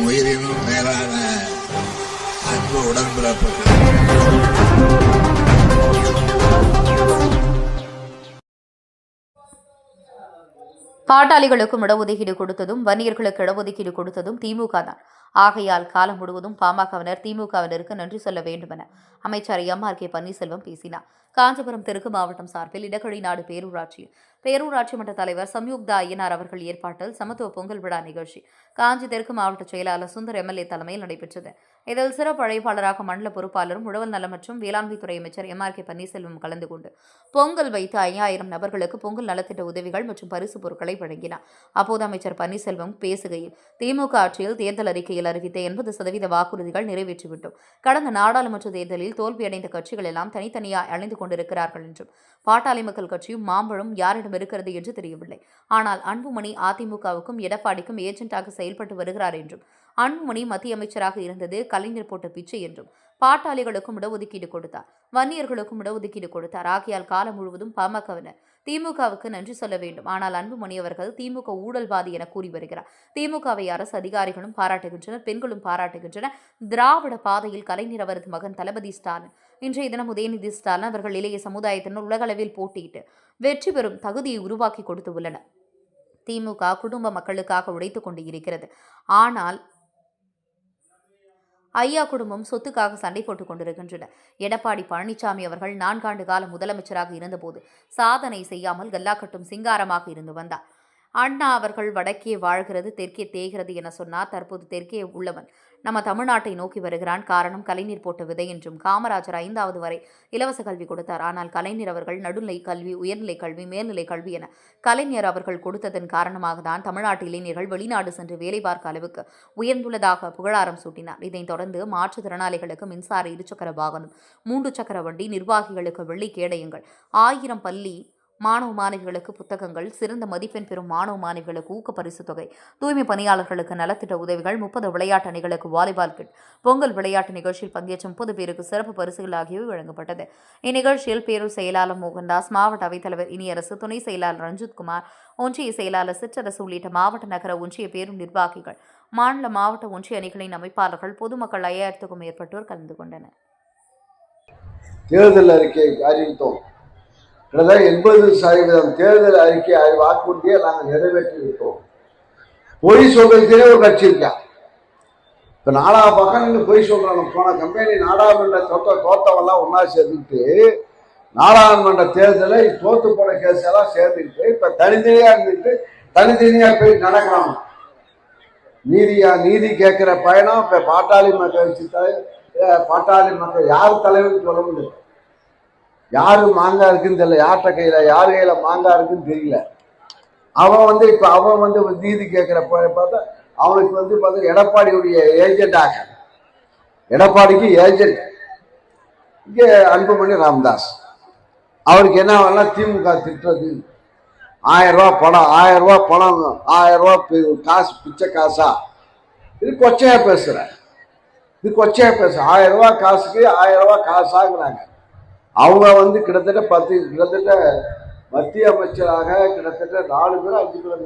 உயிரினும் மேலான அன்பு உடன்பிறப்புகள். பாட்டாளிகளுக்கும் இடஒதுக்கீடு கொடுத்ததும் வன்னியர்களுக்கு இடஒதுக்கீடு கொடுத்ததும் திமுக தான் ஆகையால் காலம் முழுவதும் பாமகவினர் திமுகவினருக்கு நன்றி சொல்ல வேண்டும் என அமைச்சர் எம் ஆர் கே பன்னீர்செல்வம் பேசினார். காஞ்சிபுரம் தெற்கு மாவட்டம் சார்பில் இடக்கழி நாடு பேரூராட்சி பேரூராட்சி மன்ற தலைவர் சம்யுக்தா ஐயனார் அவர்கள் ஏற்பாட்டில் சமத்துவ பொங்கல் விழா நிகழ்ச்சி காஞ்சி தெற்கு மாவட்ட செயலாளர் சுந்தர் எம்எல்ஏ தலைமையில் நடைபெற்றது. இதில் சிறப்பு அழைப்பாளராக மண்டல பொறுப்பாளரும் உழவல் நலம் மற்றும் வேளாண்மைத்துறை அமைச்சர் எம் ஆர் கே பன்னீர்செல்வம் கலந்து கொண்டு பொங்கல் வைத்து ஐயாயிரம் நபர்களுக்கு பொங்கல் நலத்திட்ட உதவிகள் மற்றும் பரிசு பொருட்களை வழங்கினார். அப்போது அமைச்சர் பன்னீர்செல்வம் பேசுகையில் திமுக ஆட்சியில் தேர்தல் அறிக்கையில் அறிவித்த எண்பது சதவீத வாக்குறுதிகள் நிறைவேற்றிவிட்டோம். கடந்த நாடாளுமன்ற தேர்தலில் தோல்வியடைந்த கட்சிகள் எல்லாம் தனித்தனியாக அழிந்து கொண்டிருக்கிறார்கள் என்றும் பாட்டாளி மக்கள் கட்சியும் மாம்பழம் யாரிடம் இருக்கிறது என்று தெரியவில்லை. ஆனால் அன்புமணி அதிமுகவுக்கும் எடப்பாடிக்கும் ஏஜென்ட்டாக செயல்பட்டு வருகிறார் என்றும் அன்புமணி மத்திய அமைச்சராக இருந்தது கலைஞர் போட்ட பிச்சை என்றும் பாட்டாளிகளுக்கும் இடஒதுக்கீடு கொடுத்தார் வன்னியர்களுக்கும் இடஒதுக்கீடு கொடுத்தார். ஆகையால் காலம் முழுவதும் பாமகவினர் திமுகவுக்கு நன்றி சொல்ல வேண்டும். ஆனால் அன்புமணி அவர்கள் திமுக ஊழல்வாதி என கூறி வருகிறார். திமுகவை அரசு அதிகாரிகளும் பாராட்டுகின்றனர் பெண்களும் பாராட்டுகின்றனர். திராவிட பாதையில் கலைஞர் அவரது மகன் தளபதி ஸ்டாலின். இன்றைய தினம் உதயநிதி ஸ்டாலின் அவர்கள் இளைய சமுதாயத்தினர் உலகளவில் போட்டியிட்டு வெற்றி பெறும் தகுதியை உருவாக்கி கொடுத்து உள்ளனர். திமுக குடும்ப மக்களுக்காக உழைத்துக் கொண்டு இருக்கிறது. ஆனால் ஐயா குடும்பம் சொத்துக்காக சண்டை போட்டுக் கொண்டிருக்கின்றன. எடப்பாடி பழனிசாமி அவர்கள் நான்காண்டு காலம் முதலமைச்சராக இருந்தபோது சாதனை செய்யாமல் கல்லாக்கட்டும் சிங்காரமாக இருந்து வந்தார். அண்ணா அவர்கள் வடக்கே வாழ்கிறது தெற்கே தேய்கிறது என சொன்னார். தற்போது தெற்கே உள்ளவன். நம்ம தமிழ்நாட்டை நோக்கி வருகிறான். காரணம் கலைஞர் போட்ட விதை என்றும் காமராஜர் ஐந்தாவது வரை இலவச கல்வி கொடுத்தார். ஆனால் கலைஞர் அவர்கள் நடுநிலை கல்வி உயர்நிலை கல்வி மேல்நிலை கல்வி என கலைஞர் அவர்கள் கொடுத்ததன் காரணமாக தான் தமிழ்நாட்டு இளைஞர்கள் வெளிநாடு சென்று வேலை பார்க்க அளவுக்கு உயர்ந்துள்ளதாக புகழாரம் சூட்டினார். இதைத் தொடர்ந்து மாற்றுத்திறனாளிகளுக்கு மின்சார இருசக்கர வாகனம் மூன்று சக்கர வண்டி நிர்வாகிகளுக்கு வெள்ளி கேடயங்கள் ஆயிரம் பள்ளி மாணவ மாணவிகளுக்கு புத்தகங்கள் சிறந்த மதிப்பெண் பெறும் மாணவ மாணவிகளுக்கு ஊக்க பரிசு தொகை தூய்மை பணியாளர்களுக்கு நலத்திட்ட உதவிகள் முப்பது விளையாட்டு அணிகளுக்கு வாலிபால் கிட் பொங்கல் விளையாட்டு நிகழ்ச்சியில் பங்கேற்ற முப்பது பேருக்கு சிறப்பு பரிசுகள் ஆகியவை வழங்கப்பட்டது. இந்நிகழ்ச்சியில் பேரூர் செயலாளர் மோகன்தாஸ் மாவட்ட அவைத்தலைவர் இனியரசு துணை செயலாளர் ரஞ்சித்குமார் ஒன்றிய செயலாளர் சிற்றரசு உள்ளிட்ட மாவட்ட நகர ஒன்றிய பேரும் நிர்வாகிகள் மாநில மாவட்ட ஒன்றிய அணிகளின் அமைப்பாளர்கள் பொதுமக்கள் ஐயாயிரத்துக்கும் மேற்பட்டோர் கலந்து கொண்டனர். தேர்தல் அறிக்கை அறிவித்தோம். கிட்டத்தட்ட எண்பது சதவீதம் தேர்தல் அறிக்கை வாக்குறுதியை நாங்கள் நிறைவேற்றி இருக்கிறோம் பொய் சொல்றதுக்கே ஒரு கட்சி இருக்கா? இப்போ நாலா பக்கம் பொய் சொல்றாங்க. போன கம்பெனி நாடாளுமன்ற தோத்த தோத்தவெல்லாம் ஒன்றா சேர்ந்துக்கிட்டு நாடாளுமன்ற தேர்தலை தோத்து போன கேஸ் எல்லாம் சேர்ந்துக்கிட்டு இப்போ தனித்தனியாக இருந்துட்டு தனித்தனியாக போய் நடக்கலாம் நீதியா நீதி கேட்குற பயணம் இப்போ பாட்டாளி மக்கள் கட்சி தலை பாட்டாளி மக்கள் யார் தலைவர்னு சொல்ல முடியும் யாரு மாங்காய் இருக்குன்னு தெரியல. யார்கிட்ட கையில யார் கையில மாங்காய் இருக்குன்னு தெரியல. அவன் வந்து இப்ப அவன் வந்து நீதி கேட்கிற பார்த்தா அவனுக்கு வந்து பார்த்தா எடப்பாடியுடைய ஆக எடப்பாடிக்கு ஏஜென்ட் இங்கே அன்புமணி ராமதாஸ். அவருக்கு என்ன வேணா திமுக திட்டுறது. ஆயிரம் ரூபா பணம் ஆயிரம் ரூபா பணம் ஆயிரம் ரூபா காசு பிச்சை காசா. இது கொச்சையா பேசுற. இது கொச்சையா பேசுற. ஆயிரம் ரூபா காசுக்கு ஆயிரம் ரூபா காசாங்கிறாங்க. அவங்க வந்து கிட்டத்தட்ட பத்து கிட்டத்தட்ட மத்திய அமைச்சராக கிட்டத்தட்ட நாலு பேர் அஞ்சு பேர்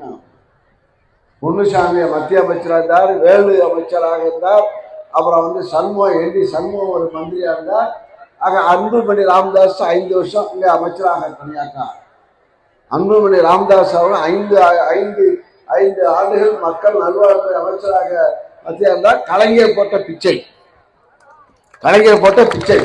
பொன்னுசாமி மத்திய அமைச்சராக இருந்தார் வேலு அமைச்சராக இருந்தார் அப்புறம் வந்து சண்முகம் என்டி சண்முகம் ஒரு மந்திரியாக இருந்தார். ஆக அன்புமணி ராமதாஸ் ஐந்து வருஷம் இங்கே அமைச்சராக பணியாற்றார். அன்புமணி ராமதாஸ் அவர்கள் ஐந்து ஐந்து ஐந்து ஆண்டுகள் மக்கள் நல்வாழ்வுத்துறை அமைச்சராக மத்திய இருந்தார். கலைஞர் போட்ட பிச்சை. கலைஞர் போட்ட பிச்சை.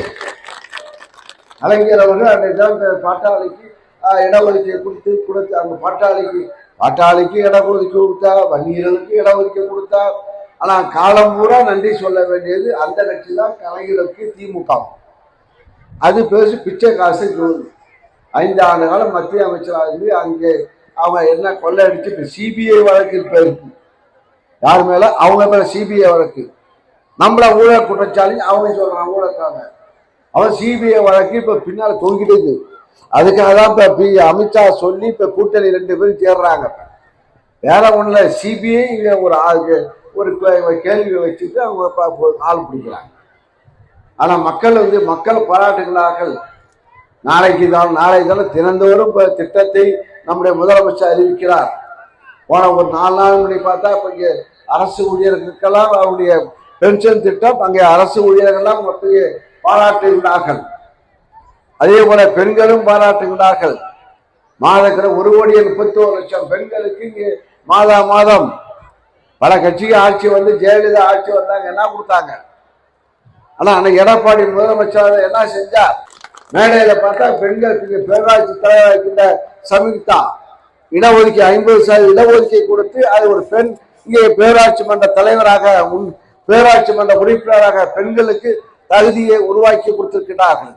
கலைஞர் அவர்கள் அந்த இடம் பாட்டாளிக்கு ஆஹ், இடஒதுக்கீடு கொடுத்து கொடுத்து அந்த பாட்டாளிக்கு பாட்டாளிக்கு இடஒதுக்கீடு கொடுத்தா வன்னியர்களுக்கு இடஒதுக்கீடு கொடுத்தார் ஆனால் காலம் பூரா நன்றி சொல்ல வேண்டியது அந்த கட்சி தான் கலைஞருக்கு திமுக. அது பேசி பிச்சை காசு ஜோதி. ஐந்து ஆண்டு காலம் மத்திய அமைச்சராக இருந்து அங்கே அவன் என்ன கொள்ளையடிச்சு இப்போ சிபிஐ வழக்கு இப்போ இருக்கு யார் மேல? அவங்க மேல சிபிஐ வழக்கு. நம்மள ஊழல் குற்றச்சாலி அவங்க சொல்றாங்க ஊழல்காரங்க. அவன் சிபிஐ வழக்கு இப்ப பின்னால தொங்கிட்டு இருக்கு. அதுக்காக தான் இப்ப பி அமித்ஷா சொல்லி இப்ப கூட்டணி ரெண்டு பேரும் சேர்றாங்க வேற ஒண்ணுல சிபிஐ இங்கே ஒரு ஆளுக்கு ஒரு கேள்வி வச்சுட்டு அவங்க ஆள் பிடிக்கிறாங்க. ஆனா மக்கள் வந்து மக்கள் பாராட்டுகிறார்கள். நாளைக்கு தான் நாளை தான் தினந்தோறும் இப்ப திட்டத்தை நம்முடைய முதலமைச்சர் அறிவிக்கிறார். போன ஒரு நாலு நாள் முன்னாடி பார்த்தா இப்ப இங்கே அரசு ஊழியர்களுக்கெல்லாம் அவருடைய பென்ஷன் திட்டம் அங்கே அரசு ஊழியர்கள்லாம் மத்திய பாராட்டுகின்றார்கள். அதே போல பெண்களும் பாராட்டுகின்றார்கள். மாதக்கிற ஒரு கோடியே முப்பத்தி ஒரு லட்சம் பெண்களுக்கு இங்கே மாதா மாதம். பல கட்சிக்கு ஆட்சி வந்து ஜெயலலிதா ஆட்சி வந்தாங்க என்ன கொடுத்தாங்க? ஆனா அன்னைக்கு எடப்பாடி முதலமைச்சர் என்ன செஞ்சார் மேடையில பார்த்தா பெண்களுக்கு பேராட்சி தலைவராக இருக்கின்ற சமீக்தா இடஒதுக்கீடு ஐம்பது சதவீத இடஒதுக்கீடு கொடுத்து அது ஒரு பெண் இங்கே பேராட்சி மன்ற தலைவராக உன்- பேராட்சி மன்ற உறுப்பினராக பெண்களுக்கு தகுதியை உருவாக்கி கொடுத்திருக்கிறார்கள்.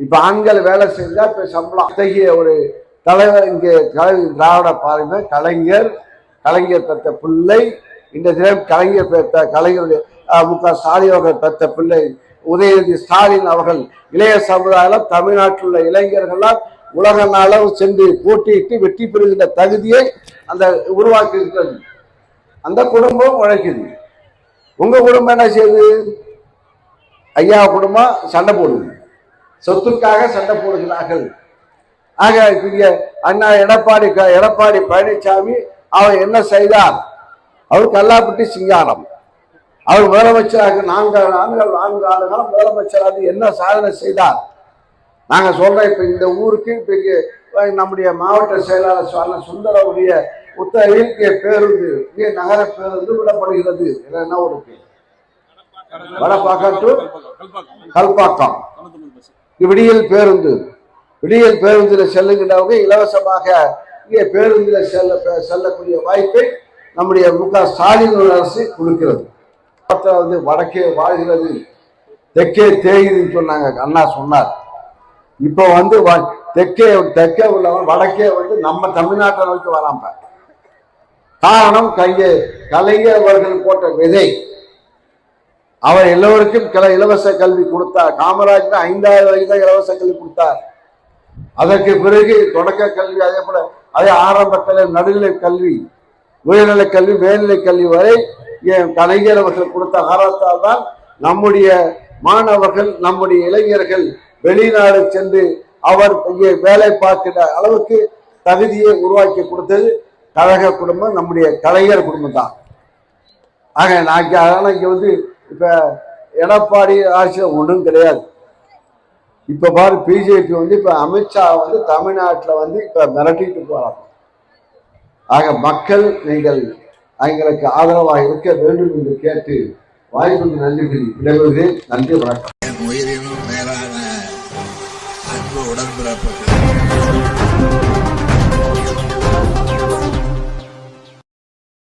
இப்ப ஆண்கள் வேலை செஞ்சா இப்ப சம்பளம். அத்தகைய ஒரு தலைவர் இங்கே கலை திராவிட பாருங்க கலைஞர் கலைஞர் பெற்ற பிள்ளை இந்த தினம் கலைஞர் பெற்ற கலைஞருடைய மு. க. ஸ்டாலின் அவர்கள் பெற்ற பிள்ளை உதயநிதி ஸ்டாலின் அவர்கள் இளைய சமுதாயம் தமிழ்நாட்டில் உள்ள இளைஞர்கள்லாம் உலக அளவு சென்று போட்டியிட்டு வெற்றி பெறுகின்ற தகுதியை அந்த உருவாக்கி இருக்கிறது அந்த குடும்பம் உழைக்குது. உங்க குடும்பம் என்ன செய்யுது? ஐயா குடும்பம் சண்டை போடுது. சொத்துக்காக சண்டை போடுகிறார்கள். ஆக இப்ப இங்க அண்ணா எடப்பாடி க- எடப்பாடி பழனிசாமி அவர் என்ன செய்தார்? அவர் கல்லாப்பட்டி சிங்காரம். அவர் முதலமைச்சராக நான்கு நான்கு நான்கு ஆண்டுகாலம் முதலமைச்சராக என்ன சாதனை செய்தார்? நாங்கள் சொல்றோம் இப்ப இந்த ஊருக்கு இப்ப இங்கே நம்முடைய மாவட்ட செயலாளர் சொன்ன சுந்தரவுடைய உத்தரவில் பேருந்து இங்கே நகர பேருந்து விடப்படுகிறது. இதுல என்ன ஒரு பேர் வடபாக்கம் டு கல்பாக்கம். விடியல் பேருந்து. விடியல் பேருந்தில் செல்லுகின்றவங்க இலவசமாக இங்கே பேருந்தில் செல்ல செல்லக்கூடிய வாய்ப்பை நம்முடைய மு க ஸ்டாலின் அரசு கொடுக்கிறது. வந்து வடக்கே வாழ்கிறது. தெற்கே தேயுதுன்னு சொன்னாங்க. அண்ணா சொன்னார். இப்போ வந்து தெற்கே தெற்கே உள்ளவன் வடக்கே வந்து நம்ம தமிழ்நாட்டை நோக்கி வராம காரணம் கைய கலைஞர் அவர்கள் போட்ட விதை. அவர் எல்லோருக்கும் கிள இலவச கல்வி கொடுத்தார். காமராஜர் ஐந்தாயிரம் வரைக்கும் தான் இலவச கல்வி கொடுத்தார். அதற்கு பிறகு தொடக்க கல்வி அதே போல அதே ஆரம்ப கல்வி நடுநிலை கல்வி உயர்நிலை கல்வி மேல்நிலை கல்வி வரை கலைஞர் அவர்கள் கொடுத்த ஆரத்தால் தான் நம்முடைய மாணவர்கள் நம்முடைய இளைஞர்கள் வெளிநாடு சென்று அவர் இங்கே வேலை பார்க்கிற அளவுக்கு தகுதியை உருவாக்கி கொடுத்தது கழக குடும்பம் நம்முடைய கலைஞர் குடும்பம் தான். ஆக நான் இங்க- அதனால வந்து இப்போ எடப்பாடி ஆட்சியில் ஒன்றும் கிடையாது. இப்போ பாரு பிஜேபி வந்து இப்போ அமித்ஷா வந்து தமிழ்நாட்டில் வந்து இப்போ மிரட்டிட்டு போகிறாங்க ஆக மக்கள் நீங்கள் எங்களுக்கு ஆதரவாக இருக்க வேண்டும் என்று கேட்டு வாய்ப்புக்கு நன்றி கூறி விடைபெறுகிறேன். நன்றி வணக்கம். உயிரினும் மேலான அன்பு உடன்பிறப்பு.